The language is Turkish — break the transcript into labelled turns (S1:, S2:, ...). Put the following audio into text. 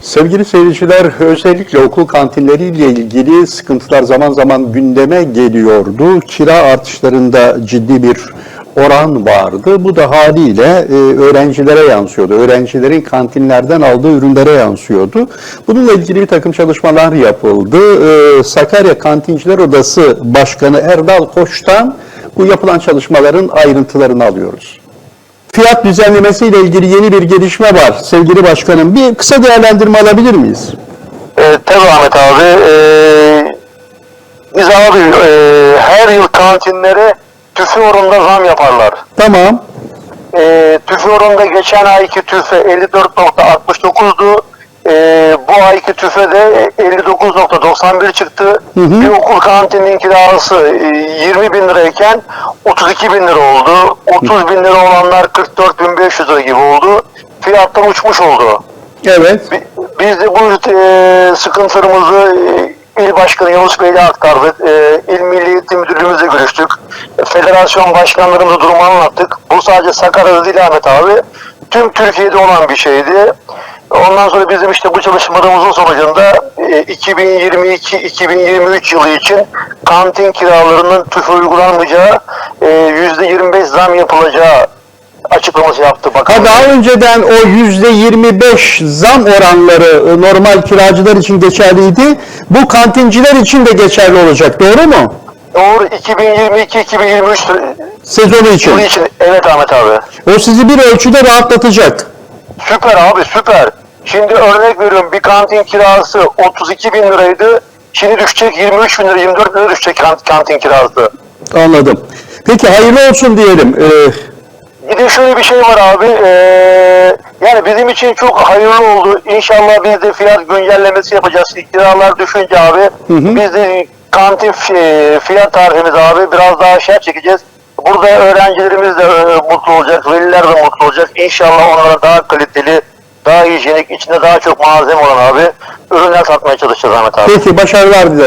S1: Sevgili seyirciler, özellikle okul kantinleriyle ilgili sıkıntılar zaman zaman gündeme geliyordu. Kira artışlarında ciddi bir oran vardı. Bu da haliyle e, öğrencilere yansıyordu. Öğrencilerin kantinlerden aldığı ürünlere yansıyordu. Bununla ilgili bir takım çalışmalar yapıldı. E, Sakarya Kantinciler Odası Başkanı Erdal Koç'tan bu yapılan çalışmaların ayrıntılarını alıyoruz. Fiyat düzenlemesi ile ilgili yeni bir gelişme var sevgili başkanım. Bir kısa değerlendirme alabilir miyiz?
S2: E, tabii Ahmet abi. E, biz abi e, her yıl kantinlere tüfe oranında zam yaparlar.
S1: Tamam.
S2: E, tüfe oranında geçen ayki tüfe 54.69'du. E, bu ayki tüfe de 59.91 çıktı.
S1: Hı hı.
S2: Bir okul kantinin kirası e, 20 bin lirayken 32 bin lira oldu. 30 bin lira olanlar 44 bin 500 lira gibi oldu. Fiyatlar uçmuş oldu.
S1: Evet.
S2: Bi- Biz de bu e, sıkıntılarımızı e, il başkanı Yavuz Bey'le aktardık. E, il Milli Eğitim Müdürlüğümüzle görüştük. E, federasyon başkanlarımıza durumu anlattık. Bu sadece Sakarya'da değil Ahmet abi. Tüm Türkiye'de olan bir şeydi. Ondan sonra bizim işte bu çalışmalarımızın sonucunda e, 2022-2023 yılı için kantin kiralarının tüfe uygulanmayacağı, e, %25 zam yapılacağı açıklaması yaptı
S1: Ha
S2: bakan.
S1: daha önceden o yüzde 25 zam oranları e, normal kiracılar için geçerliydi. Bu kantinciler için de geçerli olacak. Doğru mu?
S2: Doğru 2022-2023
S1: Sezonu için.
S2: yılı için evet Ahmet abi.
S1: O sizi bir ölçüde rahatlatacak.
S2: Süper abi süper. Şimdi örnek veriyorum bir kantin kirası 32 bin liraydı. Şimdi düşecek 23 bin lira 24 bin lira düşecek kant- kantin kirası.
S1: Anladım. Peki hayırlı olsun diyelim. Ee,
S2: Bir de şöyle bir şey var abi. eee, yani bizim için çok hayırlı oldu. İnşallah biz de fiyat güncellemesi yapacağız. Kiralar düşünce abi biz de kantin fi- fiyat tarifimizi abi biraz daha aşağı çekeceğiz. Burada öğrencilerimiz de e, mutlu olacak, veliler de mutlu olacak. İnşallah onlara daha kaliteli, daha hijyenik, içinde daha çok malzeme olan abi ürünler satmaya çalışacağız Ahmet abi.
S1: peki başarılar dilerim.